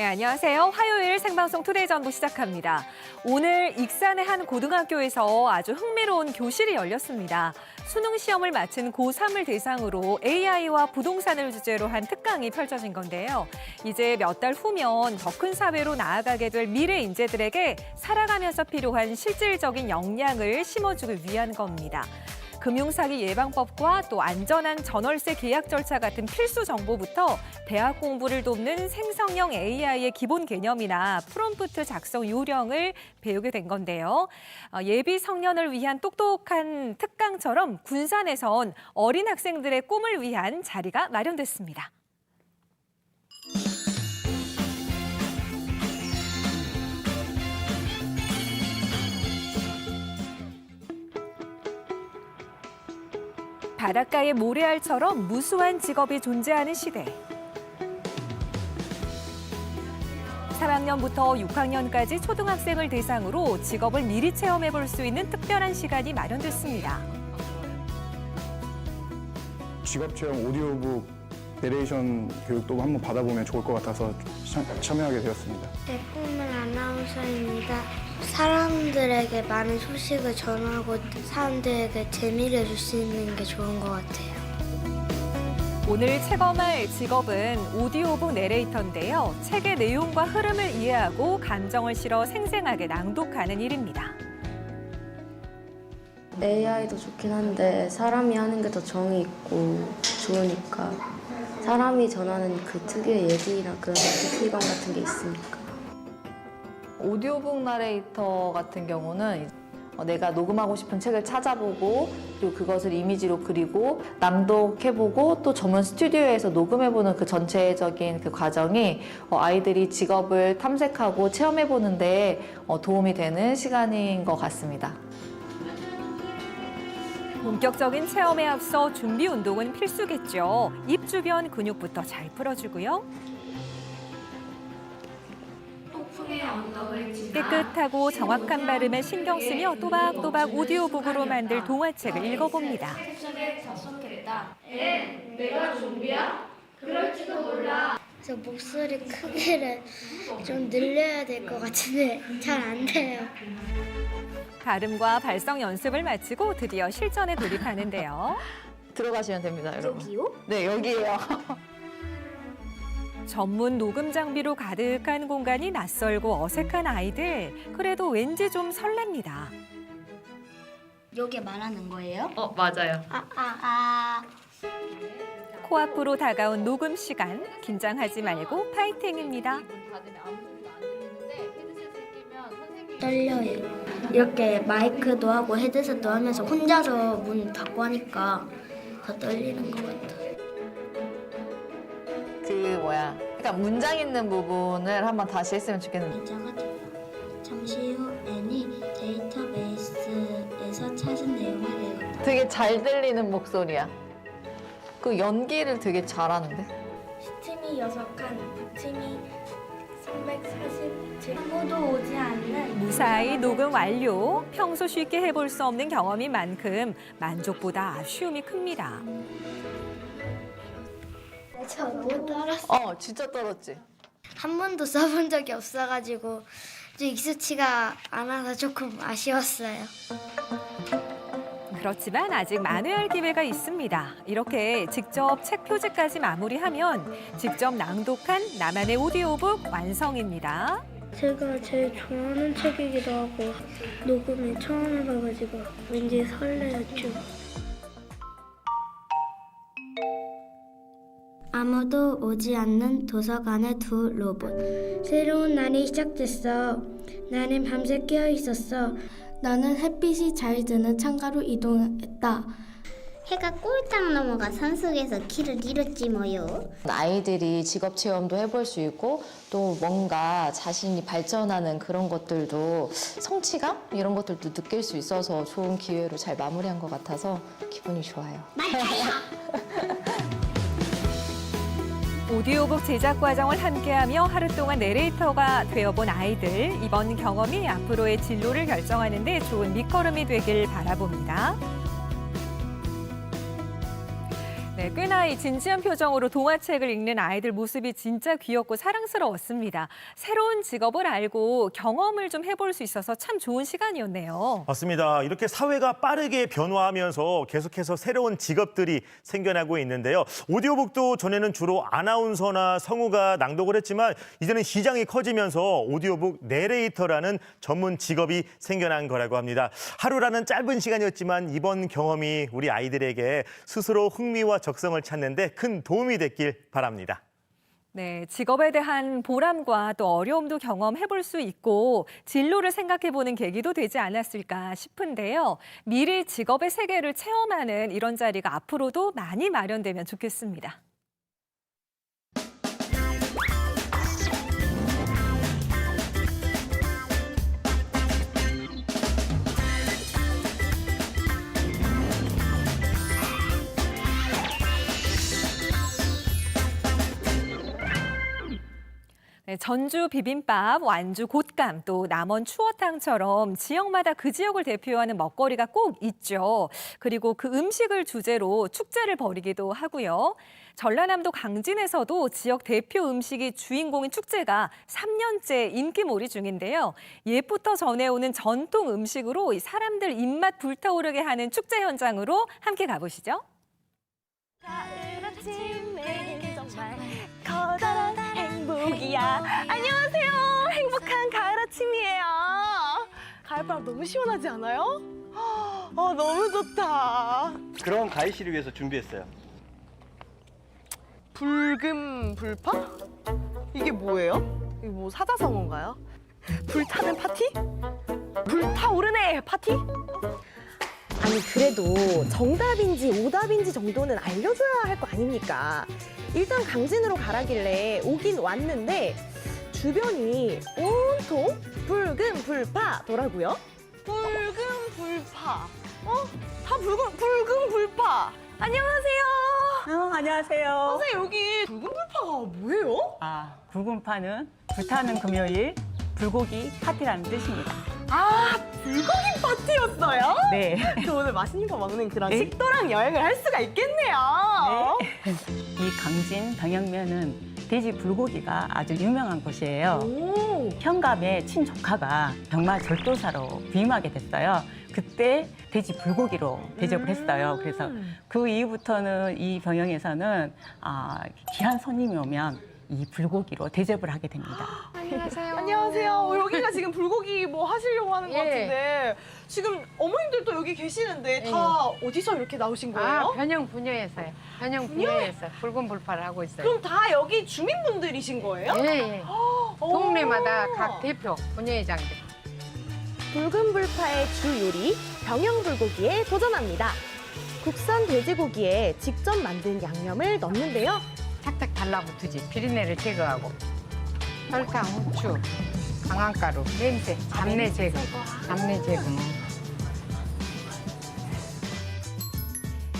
네, 안녕하세요. 화요일 생방송 투데이 전도 시작합니다. 오늘 익산의 한 고등학교에서 아주 흥미로운 교실이 열렸습니다. 수능 시험을 마친 고3을 대상으로 AI와 부동산을 주제로 한 특강이 펼쳐진 건데요. 이제 몇 달 후면 더 큰 사회로 나아가게 될 미래 인재들에게 살아가면서 필요한 실질적인 역량을 심어주기 위한 겁니다. 금융사기 예방법과 또 안전한 전월세 계약 절차 같은 필수 정보부터 대학 공부를 돕는 생성형 AI의 기본 개념이나 프롬프트 작성 요령을 배우게 된 건데요. 어, 예비 성년을 위한 똑똑한 특강처럼 군산에선 어린 학생들의 꿈을 위한 자리가 마련됐습니다. 바닷가의 모래알처럼 무수한 직업이 존재하는 시대. 3학년부터 6학년까지 초등학생을 대상으로 직업을 미리 체험해 볼 수 있는 특별한 시간이 마련됐습니다. 직업 체험 오디오북 내레이션 교육도 한번 받아보면 좋을 것 같아서 참- 참여하게 되었습니다. 내 꿈은 아나운서입니다. 사람들에게 많은 소식을 전하고 사람들에게 재미를 줄 수 있는 게 좋은 것 같아요. 오늘 체험할 직업은 오디오북 내레이터인데요. 책의 내용과 흐름을 이해하고 감정을 실어 생생하게 낭독하는 일입니다. AI도 좋긴 한데 사람이 하는 게 더 정이 있고 좋으니까 사람이 전하는 그 특유의 얘기나 그런 깊이감 같은 게 있으니까 오디오북 나레이터 같은 경우는 어, 내가 녹음하고 싶은 책을 찾아보고 그리고 그것을 이미지로 그리고 낭독해보고 또 전문 스튜디오에서 녹음해보는 그 전체적인 그 과정이 어, 아이들이 직업을 탐색하고 체험해보는데 어, 도움이 되는 시간인 것 같습니다. 본격적인 체험에 앞서 준비 운동은 필수겠죠. 입 주변 근육부터 잘 풀어주고요. 깨끗하고 정확한 발음에 신경 쓰며 또박또박 오디오북으로 만들 동화책을 읽어봅니다. 그래서 목소리 크기를 좀 늘려야 될 것 같은데 잘 안 돼요. 발음과 발성 연습을 마치고 드디어 실전에 돌입하는데요. 들어가시면 됩니다, 여러분. 여기요? 네, 여기에요. 전문 녹음 장비로 가득한 공간이 낯설고 어색한 아이들. 그래도 왠지 좀 설렙니다. 요게 말하는 거예요? 어, 맞아요. 아, 아, 아. 코앞으로 다가온 녹음 시간. 긴장하지 말고 파이팅입니다. 떨려요. 이렇게 마이크도 하고 헤드셋도 하면서 혼자서 문 닫고 하니까 더 떨리는 것 같아요. 그 뭐야. 그러니까 문장 있는 부분을 한번 다시 했으면 좋겠는데. 긴장하지 마. 잠시 후 애니 데이터베이스에서 찾은 내용을 읽었다. 되게 잘 들리는 목소리야. 그 연기를 되게 잘하는데. 팀이 6칸, 팀이 340, 아무도 오지 않는 무사히 녹음 완료. 평소 쉽게 해볼 수 없는 경험인 만큼 만족보다 아쉬움이 큽니다. 저못 알았어. 어, 진짜 떨었지. 한 번도 써본 적이 없어가지고 좀 익숙치가 않아서 조금 아쉬웠어요. 그렇지만 아직 만회할 기회가 있습니다. 이렇게 직접 책 표지까지 마무리하면 직접 낭독한 나만의 오디오북 완성입니다. 제가 제일 좋아하는 책이기도 하고 녹음이 처음 해봐가지고 왠지 설레요 좀. 아무도 오지 않는 도서관의 두 로봇. 새로운 날이 시작됐어. 나는 밤새 깨어 있었어. 나는 햇빛이 잘 드는 창가로 이동했다. 해가 꼴딱 넘어가 산속에서 길을 잃었지 뭐요. 아이들이 직업 체험도 해볼 수 있고 또 뭔가 자신이 발전하는 그런 것들도 성취감 이런 것들도 느낄 수 있어서 좋은 기회로 잘 마무리한 것 같아서 기분이 좋아요. 오디오북 제작 과정을 함께하며 하루 동안 내레이터가 되어본 아이들. 이번 경험이 앞으로의 진로를 결정하는 데 좋은 밑거름이 되길 바라봅니다. 네, 꽤나 이 진지한 표정으로 동화책을 읽는 아이들 모습이 진짜 귀엽고 사랑스러웠습니다. 새로운 직업을 알고 경험을 좀 해볼 수 있어서 참 좋은 시간이었네요. 맞습니다. 이렇게 사회가 빠르게 변화하면서 계속해서 새로운 직업들이 생겨나고 있는데요. 오디오북도 전에는 주로 아나운서나 성우가 낭독을 했지만 이제는 시장이 커지면서 오디오북 내레이터라는 전문 직업이 생겨난 거라고 합니다. 하루라는 짧은 시간이었지만 이번 경험이 우리 아이들에게 스스로 흥미와 적 성을 찾는데 큰 도움이 됐길 바랍니다. 네, 직업에 대한 보람과 또 어려움도 경험해 볼 수 있고 진로를 생각해 보는 계기도 되지 않았을까 싶은데요. 미래 직업의 세계를 체험하는 이런 자리가 앞으로도 많이 마련되면 좋겠습니다. 전주 비빔밥, 완주 곶감, 또 남원 추어탕처럼 지역마다 그 지역을 대표하는 먹거리가 꼭 있죠. 그리고 그 음식을 주제로 축제를 벌이기도 하고요. 전라남도 강진에서도 지역 대표 음식이 주인공인 축제가 3년째 인기몰이 중인데요. 옛부터 전해오는 전통 음식으로 이 사람들 입맛 불타오르게 하는 축제 현장으로 함께 가보시죠. 이야. 안녕하세요. 행복한 가을 아침이에요. 가을바람 너무 시원하지 않아요? 아, 너무 좋다. 그런 가희 씨를 위해서 준비했어요. 붉은 불파? 이게 뭐예요? 이게 뭐 사자성어인가요? 불타는 파티? 불타오르네 파티? 아니 그래도 정답인지 오답인지 정도는 알려줘야 할 거 아닙니까? 일단 강진으로 가라길래 오긴 왔는데 주변이 온통 붉은 불파더라고요. 붉은 불파. 어? 다 붉은 붉은 불파. 안녕하세요. 어, 안녕하세요. 선생님 여기 붉은 불파가 뭐예요? 아, 붉은 파는 불타는 금요일 불고기 파티라는 뜻입니다. 아 불고기 파티였어요? 네. 저 오늘 맛있는 거 먹는 그런 네. 식도락 여행을 할 수가 있겠네요. 이 강진 병영면은 돼지 불고기가 아주 유명한 곳이에요. 오. 현감의 친조카가 병마 절도사로 부임하게 됐어요. 그때 돼지 불고기로 대접을 했어요. 그래서 그 이후부터는 이 병영에서는 아, 귀한 손님이 오면 이 불고기로 대접을 하게 됩니다. 안녕하세요. 어, 여기가 지금 불고기 뭐 하시려고 하는 것 예. 같은데 지금 어머님들도 여기 계시는데 다 어디서 이렇게 나오신 거예요? 아, 변형 분야에서요. 변형 분야에? 분야에서 붉은 불파를 하고 있어요. 그럼 다 여기 주민분들이신 거예요? 예, 예. 오. 동네마다 각 대표 분야회장들. 붉은 불파의 주 요리 병영 불고기에 도전합니다. 국산 돼지고기에 직접 만든 양념을 넣는데요. 착착 달라붙으지. 비린내를 제거하고. 설탕, 후추, 강황가루, 냄새, 잡내 제거. 잡내 제거.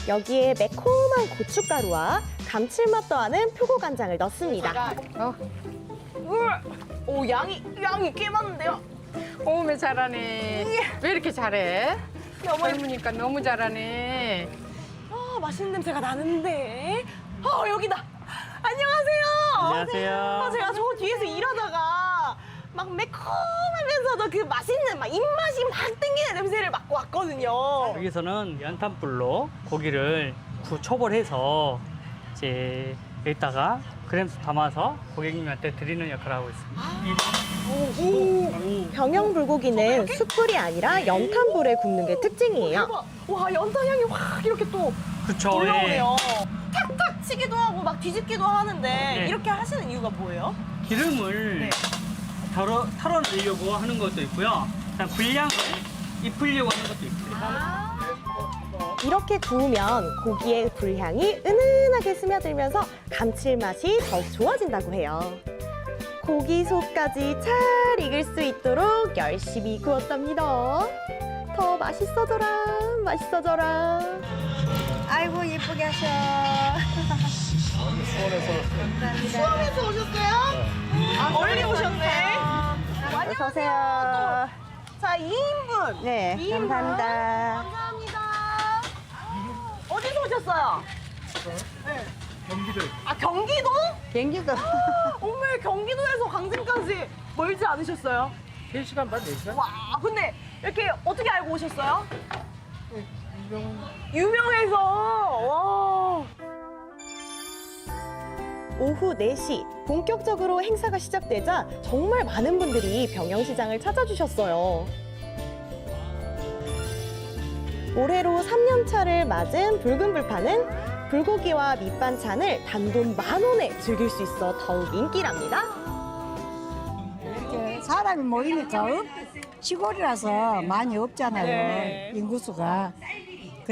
여기에 매콤한 고춧가루와 감칠맛 더하는 표고 간장을 넣습니다. 어, 오 양이 양이 꽤 많은데요. 오메 잘하네. 왜 이렇게 잘해? 네, 어머니 젊으니까 너무 잘하네. 아 맛있는 냄새가 나는데. 아 여기다. 안녕하세요. 안녕하세요. 아, 제가 저 뒤에서 일하다가 막 매콤하면서도 그 맛있는 막 입맛이 막 땡기는 냄새를 맡고 왔거든요. 여기서는 연탄불로 고기를 구 초벌해서 이제 여기다가 그램수 담아서 고객님한테 드리는 역할을 하고 있습니다. 병영 불고기는 숯불이 아니라 연탄불에 굽는 게 특징이에요. 와 연탄 향이 확 이렇게 또 그쵸. 올라오네요. 탁탁 치기도 하고 막 뒤집기도 하는데 네. 이렇게 하시는 이유가 뭐예요? 예. 기름을 네. 털어, 털어내려고 하는 것도 있고요. 그다음 불량을 입히려고 하는 것도 있습니다. 이렇게 구우면 고기의 불향이 은은하게 스며들면서 감칠맛이 더욱 좋아진다고 해요. 고기 속까지 잘 익을 수 있도록 열심히 구웠답니다. 더 맛있어져라, 맛있어져라. 아이고 예쁘게 하셔. 수원에서 수원에서 오셨어요? 멀리 오셨네. 어서 오세요. 자, 2인분. 네, 감사합니다. 감사합니다. 어디서 오셨어요? 경기도. 아 경기도? 경기도 어머 경기도에서 강진까지 멀지 않으셨어요? 3시간 반, 4시간? 와 근데 이렇게 어떻게 알고 오셨어요? 유명해서 와. 오후 4시 본격적으로 행사가 시작되자 정말 많은 분들이 병영시장을 찾아주셨어요. 올해로 3년 차를 맞은 붉은 불판은 불고기와 밑반찬을 단돈 만 원에 즐길 수 있어 더욱 인기랍니다. 이렇게 사람이 모이니까 없- 시골이라서 많이 없잖아요. 네. 인구수가.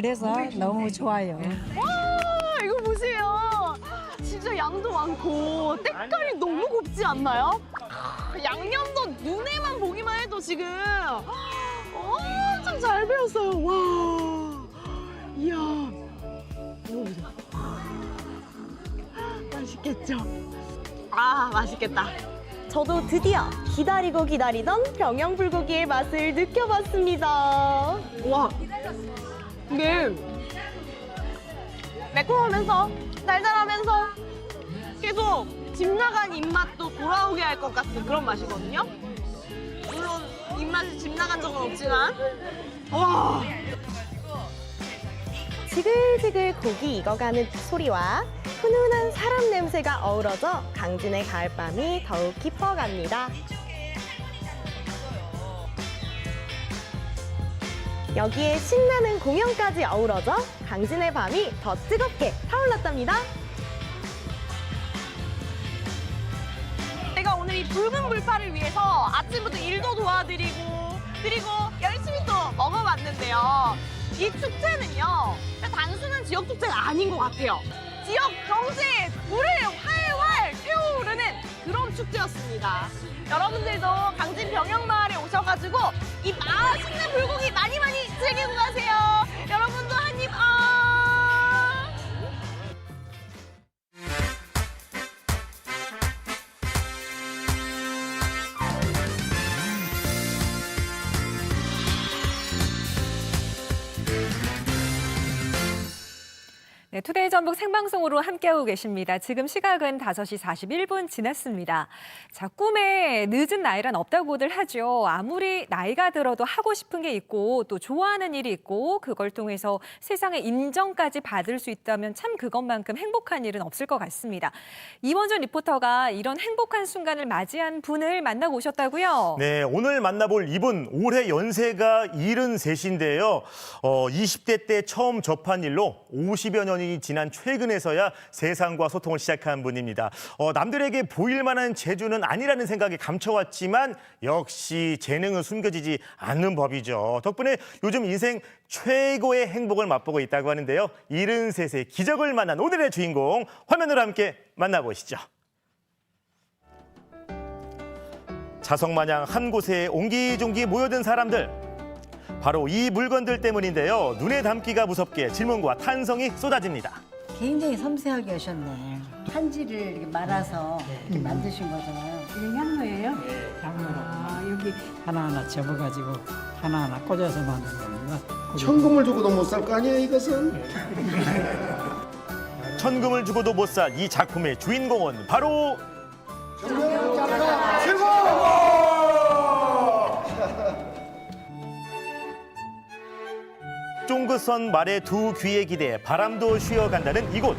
그래서 너무 좋아요. 와 이거 보세요. 진짜 양도 많고 때깔이 너무 곱지 않나요? 아, 양념도 눈에만 보기만 해도 지금 엄청 잘 배웠어요. 와, 이야, 먹어보자. 맛있겠죠? 아 맛있겠다. 저도 드디어 기다리고 기다리던 병영 불고기의 맛을 느껴봤습니다. 와, 이게 매콤하면서 달달하면서 계속 집 나간 입맛도 돌아오게 할 것 같은 그런 맛이거든요. 물론 입맛이 집 나간 적은 없지만 와 지글지글 고기 익어가는 소리와 훈훈한 사람 냄새가 어우러져 강진의 가을밤이 더욱 깊어갑니다. 여기에 신나는 공연까지 어우러져 강진의 밤이 더 뜨겁게 타올랐답니다. 제가 오늘 이 붉은 불파를 위해서 아침부터 일도 도와드리고 그리고 열심히 또 먹어봤는데요. 이 축제는요 단순한 지역 축제가 아닌 것 같아요. 지역 경제에 불을 활활 태우르는 그런 축제였습니다. 여러분들도 강진 병영마을에 오셔가지고 이 맛있는 불고기 많이 많이 즐기고 가세요. 네, 투데이 전북 생방송으로 함께하고 계십니다. 지금 시각은 5시 41분 지났습니다. 자, 꿈에 늦은 나이란 없다고들 하죠. 아무리 나이가 들어도 하고 싶은 게 있고 또 좋아하는 일이 있고 그걸 통해서 세상의 인정까지 받을 수 있다면 참 그것만큼 행복한 일은 없을 것 같습니다. 이원준 리포터가 이런 행복한 순간을 맞이한 분을 만나고 오셨다고요? 네, 오늘 만나볼 이분 올해 연세가 73인데요. 어, 20대 때 처음 접한 일로 50여 년이 지난 최근에서야 세상과 소통을 시작한 분입니다. 어, 남들에게 보일 만한 재주는 아니라는 생각에 감춰왔지만 역시 재능은 숨겨지지 않는 법이죠. 덕분에 요즘 인생 최고의 행복을 맛보고 있다고 하는데요. 73세 기적을 만난 오늘의 주인공 화면으로 함께 만나보시죠. 자석마냥 한 곳에 옹기종기 모여든 사람들. 바로 이 물건들 때문인데요. 눈에 담기가 무섭게 질문과 탄성이 쏟아집니다. 굉장히 섬세하게 하셨네. 한지를 이렇게 말아서 이렇게 만드신 거잖아요. 이게 향로예요? 향로로. 아, 여기 하나하나 접어가지고 하나하나 꽂아서 만든 겁니다. 천금을 주고도 못 살 거 아니야 이것은? 천금을 주고도 못 살 이 작품의 주인공은 바로 쫑긋선 말의 두 귀에 기대 바람도 쉬어간다는 이곳.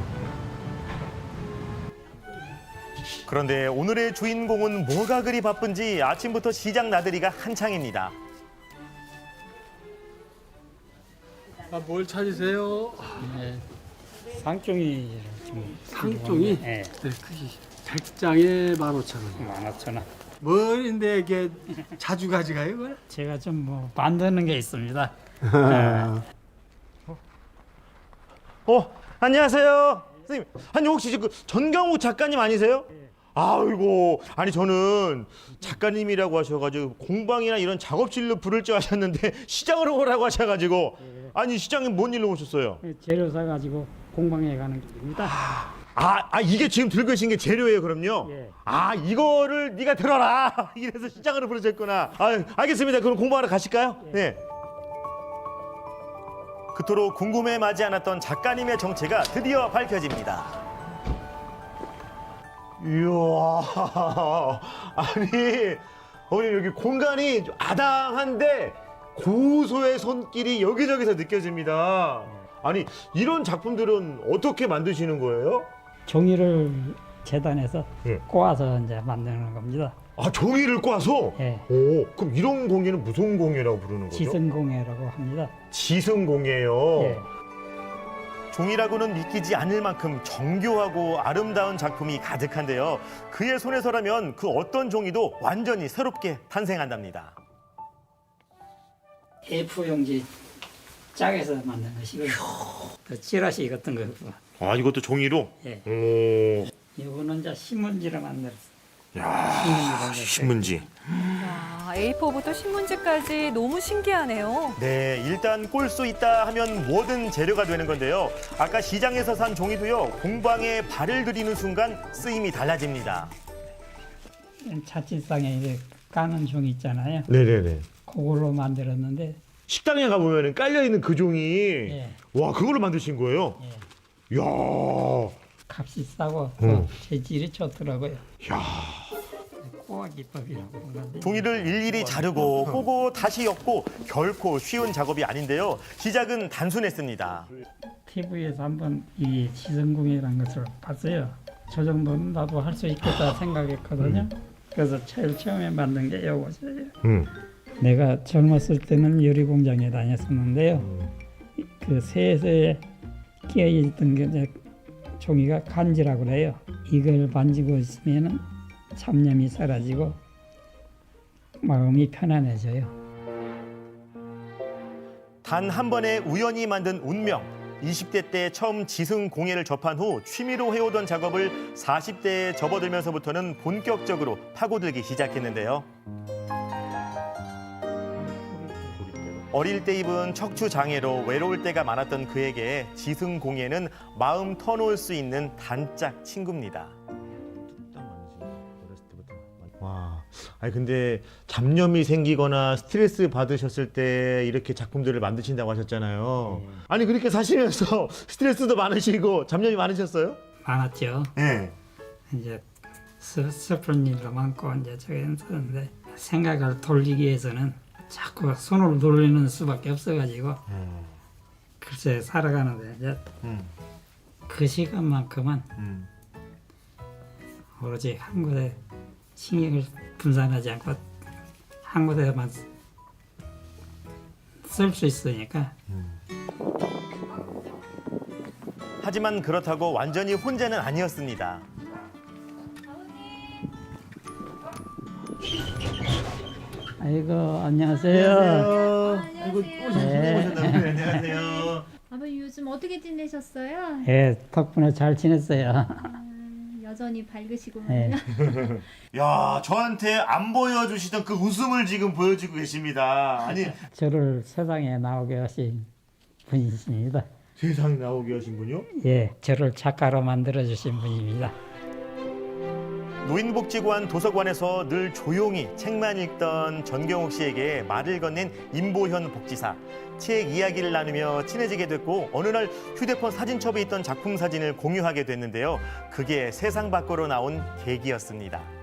그런데 오늘의 주인공은 뭐가 그리 바쁜지 아침부터 시장 나들이가 한창입니다. 아, 뭘 찾으세요? 네. 상종이 상종이? 네. 크기 100장에 15,000원. 15,000원. 뭘인데 이게 자주 가져가요, 그걸? 제가 좀 뭐 만드는 게 있습니다. 어, 안녕하세요. 선생님, 아니 혹시 그 전경욱 작가님 아니세요? 아이고, 아니 저는 작가님이라고 하셔가지고 공방이나 이런 작업실로 부를 줄 아셨는데 시장으로 오라고 하셔가지고 아니 시장에 뭔 일로 오셨어요? 재료 사가지고 공방에 가는 길입니다. 아, 아 이게 지금 들고 계신 게 재료예요, 그럼요? 예. 아 이거를 네가 들어라. 이래서 시장으로 부르셨구나. 아, 알겠습니다. 그럼 공부하러 가실까요? 네. 그토록 궁금해 마지 않았던 작가님의 정체가 드디어 밝혀집니다. 이야, 아니, 어머님 여기 공간이 좀 아당한데 고소의 손길이 여기저기서 느껴집니다. 아니, 이런 작품들은 어떻게 만드시는 거예요? 종이를 재단해서 예. 꼬아서 이제 만드는 겁니다. 아, 종이를 꽈서? 예. 오, 그럼 이런 공예는 무슨 공예라고 부르는 거죠? 지성공예라고 합니다. 지성공예요. 예. 종이라고는 믿기지 않을 만큼 정교하고 아름다운 작품이 가득한데요. 그의 손에서라면 그 어떤 종이도 완전히 새롭게 탄생한답니다. A4 용지 짝에서 만든 것이고요. 그 찌라시 같은 거. 아, 이것도 종이로? 예. 오, 이거는 이제 신문지로 만들었어요. 야, 신문지. 아, A4부터 신문지까지 너무 신기하네요. 네, 일단 꼴 수 있다 하면 뭐든 재료가 되는 건데요. 아까 시장에서 산 종이도요, 공방에 발을 들이는 순간 쓰임이 달라집니다. 자취방에 이제 까는 종이 있잖아요. 네네네. 그걸로 만들었는데 식당에 가보면 깔려 있는 그 종이, 예. 와, 그걸로 만드신 거예요? 이야, 값이 싸고 음. 또 재질이 좋더라고요. 야. 꼬아 기법이라고 그러는데 종이를 일일이 자르고 꼬고 다시 엮고 결코 쉬운 작업이 아닌데요. 시작은 단순했습니다. TV에서 한번 이 지성공이라는 것을 봤어요. 저 정도는 나도 할 수 있겠다 생각했거든요. 그래서 제일 처음에 만든 게 이거예요. 음. 내가 젊었을 때는 요리 공장에 다녔었는데요. 그 새에 끼어 있던 게 이제 종이가 간지라고 그래요. 이걸 만지고 있으면은 잡념이 사라지고 마음이 편안해져요. 단 한 번의 우연히 만든 운명. 20대 때 처음 지승 공예를 접한 후 취미로 해오던 작업을 40대에 접어들면서부터는 본격적으로 파고들기 시작했는데요. 어릴 때 입은 척추 장애로 외로울 때가 많았던 그에게 지승 공예는 마음 터놓을 수 있는 단짝 친구입니다. 아니 근데 잡념이 생기거나 스트레스 받으셨을 때 이렇게 작품들을 만드신다고 하셨잖아요. 아니 그렇게 사시면서 스트레스도 많으시고 잡념이 많으셨어요? 많았죠. 네. 이제 슬- 슬픈 일도 많고 이제 저기 했었는데 생각을 돌리기 위해서는 자꾸 손을 돌리는 수밖에 없어가지고 글쎄 살아가는데 이제 음. 그 시간만큼은 음. 오로지 한 곳에 신경을 분산하지 않고 한 곳에만 쓸 수 있으니까 하지만 그렇다고 완전히 혼자는 아니었습니다. 아이고 안녕하세요. 아이고 네. 안녕하세요. 아버님 요즘 어떻게 지내셨어요? 예 덕분에 잘 지냈어요. 음, 여전히 밝으시군요. 네. 야, 저한테 안 보여주시던 그 웃음을 지금 보여주고 계십니다. 아니 저를 세상에 나오게 하신 분이십니다. 세상에 나오게 하신 분요? 예, 저를 작가로 만들어 주신 분입니다. 노인복지관 도서관에서 늘 조용히 책만 읽던 전경욱 씨에게 말을 건넨 임보현 복지사. 책 이야기를 나누며 친해지게 됐고 어느 날 휴대폰 사진첩에 있던 작품 사진을 공유하게 됐는데요. 그게 세상 밖으로 나온 계기였습니다.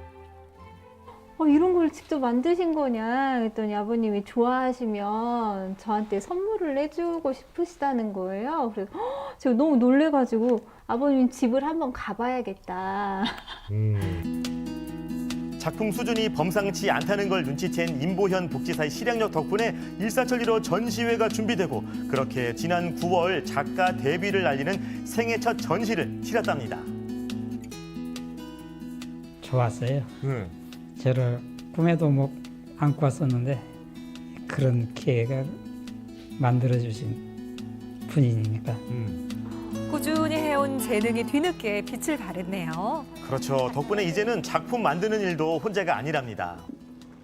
어, 이런 걸 직접 만드신 거냐? 그랬더니 아버님이 좋아하시면 저한테 선물을 해주고 싶으시다는 거예요. 그래서 헉, 제가 너무 놀래가지고 아버님 집을 한번 가봐야겠다. 작품 수준이 범상치 않다는 걸 눈치챈 임보현 복지사의 실행력 덕분에 일사천리로 전시회가 준비되고 그렇게 지난 9월 작가 데뷔를 알리는 생애 첫 전시를 치렀답니다. 좋았어요. 음. 저를 꿈에도 못 안고 왔었는데 그런 기회가 만들어 주신 분이니까 꾸준히 해온 재능이 뒤늦게 빛을 발했네요. 그렇죠. 덕분에 이제는 작품 만드는 일도 혼자가 아니랍니다.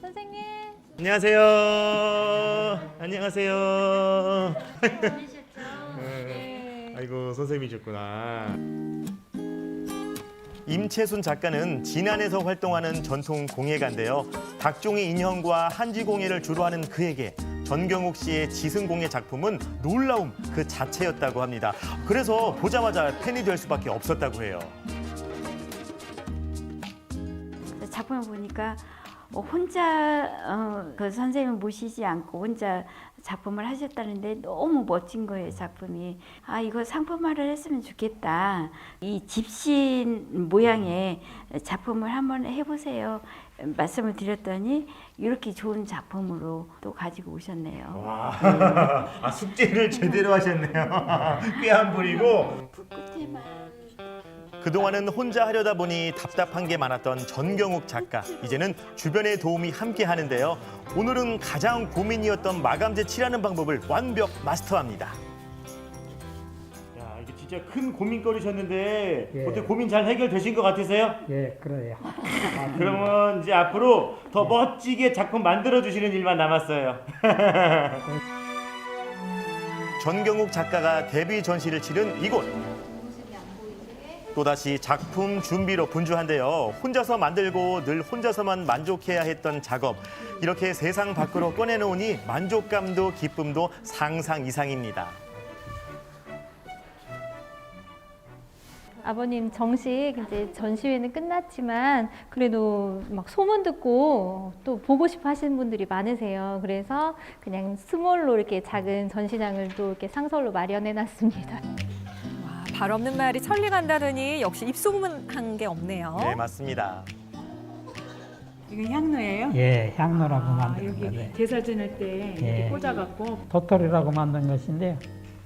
선생님. 안녕하세요. 안녕하세요. 아이고 선생님이셨구나. 임채순 작가는 진안에서 활동하는 전통 공예가인데요. 닭종이 인형과 한지 공예를 주로 하는 그에게 전경욱 씨의 지승공의 작품은 놀라움 그 자체였다고 합니다. 그래서 보자마자 팬이 될 수밖에 없었다고 해요. 작품을 보니까 어, 혼자 어, 그 선생님을 모시지 않고 혼자 작품을 하셨다는데 너무 멋진 거예요 작품이 아 이거 상품화를 했으면 좋겠다 이 집신 모양의 작품을 한번 해보세요 말씀을 드렸더니 이렇게 좋은 작품으로 또 가지고 오셨네요 아, 숙제를 제대로 하셨네요. 꽤안 부리고. 그동안은 혼자 하려다 보니 답답한 게 많았던 전경욱 작가. 이제는 주변의 도움이 함께 하는데요. 오늘은 가장 고민이었던 마감재 칠하는 방법을 완벽 마스터합니다. 야, 이게 진짜 큰 고민거리셨는데 예. 어떻게 고민 잘 해결되신 것 같으세요? 예, 그래요. 그러면 이제 앞으로 더 멋지게 작품 만들어 주시는 일만 남았어요. 전경욱 작가가 데뷔 전시를 치른 이곳. 또다시 작품 준비로 분주한데요. 혼자서 만들고 늘 혼자서만 만족해야 했던 작업. 이렇게 세상 밖으로 꺼내놓으니 만족감도 기쁨도 상상 이상입니다. 아버님 정식 이제 전시회는 끝났지만 그래도 막 소문 듣고 또 보고 싶어 하시는 분들이 많으세요. 그래서 그냥 스몰로 이렇게 작은 전시장을 또 이렇게 상설로 마련해 놨습니다. 와, 발 없는 말이 천리 간다더니 역시 입소문한 게 없네요. 네, 맞습니다. 이거 향로예요? 예, 향로라고 아, 만든 여기 건데. 제사 지낼 때 예. 이렇게 꽂아갖고 도토리라고 만든 것인데요.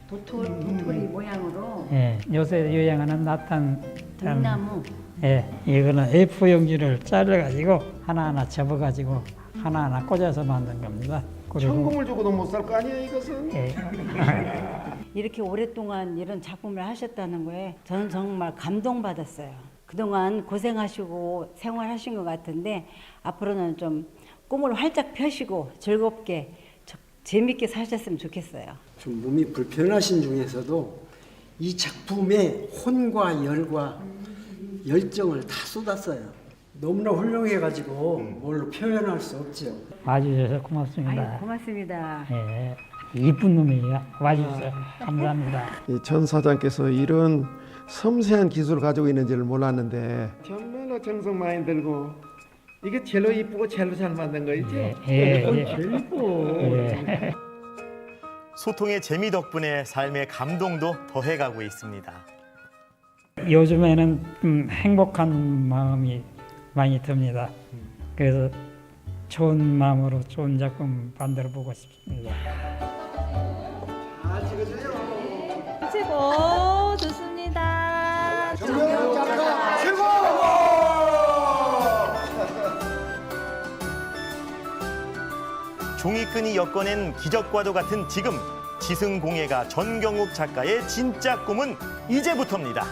도토, 도토리 모양으로 예, 요새 유행하는 나탄 참, 등나무 예, 이거는 F 용지를 잘라가지고 하나하나 접어가지고 하나하나 꽂아서 만든 겁니다. 그리고 현금을 주고도 못 살 거 아니야 이것은? 예, 이렇게 오랫동안 이런 작품을 하셨다는 거에 저는 정말 감동받았어요. 그동안 고생하시고 생활하신 것 같은데 앞으로는 좀 꿈을 활짝 펴시고 즐겁게 저- 재밌게 사셨으면 좋겠어요. 좀 몸이 불편하신 중에서도 이 작품에 혼과 열과 열정을 다 쏟았어요. 너무나 훌륭해가지고 뭘로 표현할 수 없죠. 와주셔서 고맙습니다. 아유, 고맙습니다. 예, 이쁜 놈이 와주셔서 감사합니다. 이전 사장께서 이런 섬세한 기술을 가지고 있는지를 몰랐는데 정말로 정성 많이 들고 이게 젤로 이쁘고 젤로 잘 만든 거 있죠? 예, 예. 제일 이뻐. 예. 소통의 재미 덕분에 삶의 감동도 더해가고 있습니다. 요즘에는 좀 행복한 마음이 많이 듭니다. 그래서 좋은 마음으로 좋은 작품 만들어 보고 싶습니다. 최고 좋습니다. 종이끈이 엮어낸 기적과도 같은 지금 지승공예가 전경욱 작가의 진짜 꿈은 이제부터입니다.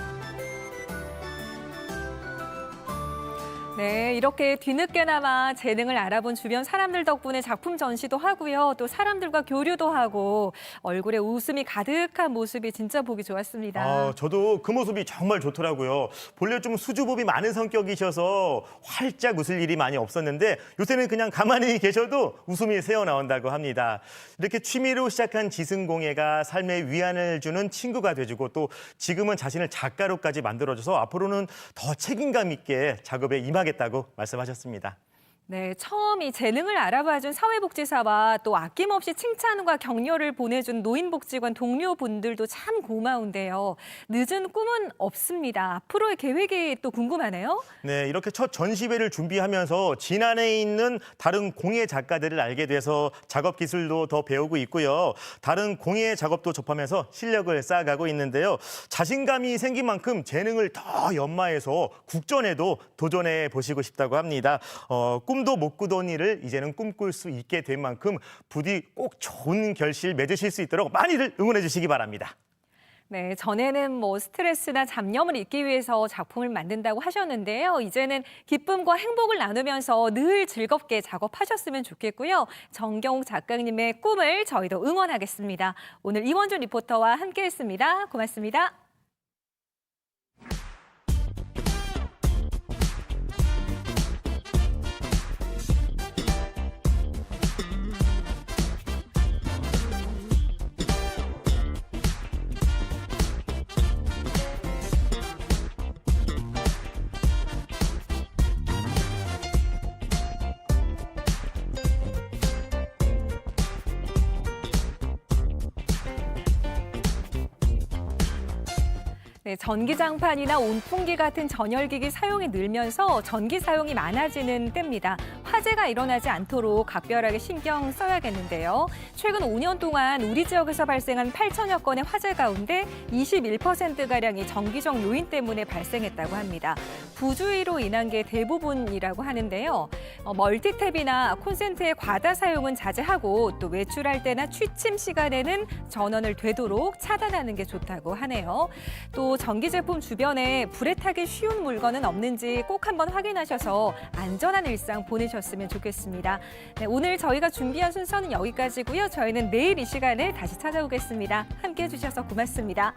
네, 이렇게 뒤늦게나마 재능을 알아본 주변 사람들 덕분에 작품 전시도 하고요. 또 사람들과 교류도 하고 얼굴에 웃음이 가득한 모습이 진짜 보기 좋았습니다. 아, 저도 그 모습이 정말 좋더라고요. 본래 좀 수줍음이 많은 성격이셔서 활짝 웃을 일이 많이 없었는데 요새는 그냥 가만히 계셔도 웃음이 새어나온다고 합니다. 이렇게 취미로 시작한 지승공예가 삶의 위안을 주는 친구가 돼주고 또 지금은 자신을 작가로까지 만들어줘서 앞으로는 더 책임감 있게 작업에 임하 겠다고 말씀하셨습니다. 네, 처음 이 재능을 알아봐준 사회복지사와 또 아낌없이 칭찬과 격려를 보내준 노인복지관 동료분들도 참 고마운데요. 늦은 꿈은 없습니다. 앞으로의 계획이 또 궁금하네요. 네, 이렇게 첫 전시회를 준비하면서 진안에 있는 다른 공예 작가들을 알게 돼서 작업 기술도 더 배우고 있고요. 다른 공예 작업도 접하면서 실력을 쌓아가고 있는데요. 자신감이 생긴 만큼 재능을 더 연마해서 국전에도 도전해 보시고 싶다고 합니다. 어, 꿈도 못 꾸던 일을 이제는 꿈꿀 수 있게 된 만큼 부디 꼭 좋은 결실 맺으실 수 있도록 많이들 응원해 주시기 바랍니다. 네, 전에는 뭐 스트레스나 잡념을 잊기 위해서 작품을 만든다고 하셨는데요. 이제는 기쁨과 행복을 나누면서 늘 즐겁게 작업하셨으면 좋겠고요. 정경욱 작가님의 꿈을 저희도 응원하겠습니다. 오늘 이원준 리포터와 함께했습니다. 고맙습니다. 전기장판이나 온풍기 같은 전열기기 사용이 늘면서 전기 사용이 많아지는 때입니다. 화재가 일어나지 않도록 각별하게 신경 써야겠는데요. 최근 5년 동안 우리 지역에서 발생한 8천여 건의 화재 가운데 21%가량이 전기적 요인 때문에 발생했다고 합니다. 부주의로 인한 게 대부분이라고 하는데요. 어, 멀티탭이나 콘센트의 과다 사용은 자제하고 또 외출할 때나 취침 시간에는 전원을 되도록 차단하는 게 좋다고 하네요. 또 전기 제품 주변에 불에 타기 쉬운 물건은 없는지 꼭 한번 확인하셔서 안전한 일상 보내 셨으면 좋겠습니다. 네, 오늘 저희가 준비한 순서는 여기까지고요. 저희는 내일 이 시간에 다시 찾아오겠습니다. 함께 해주셔서 고맙습니다.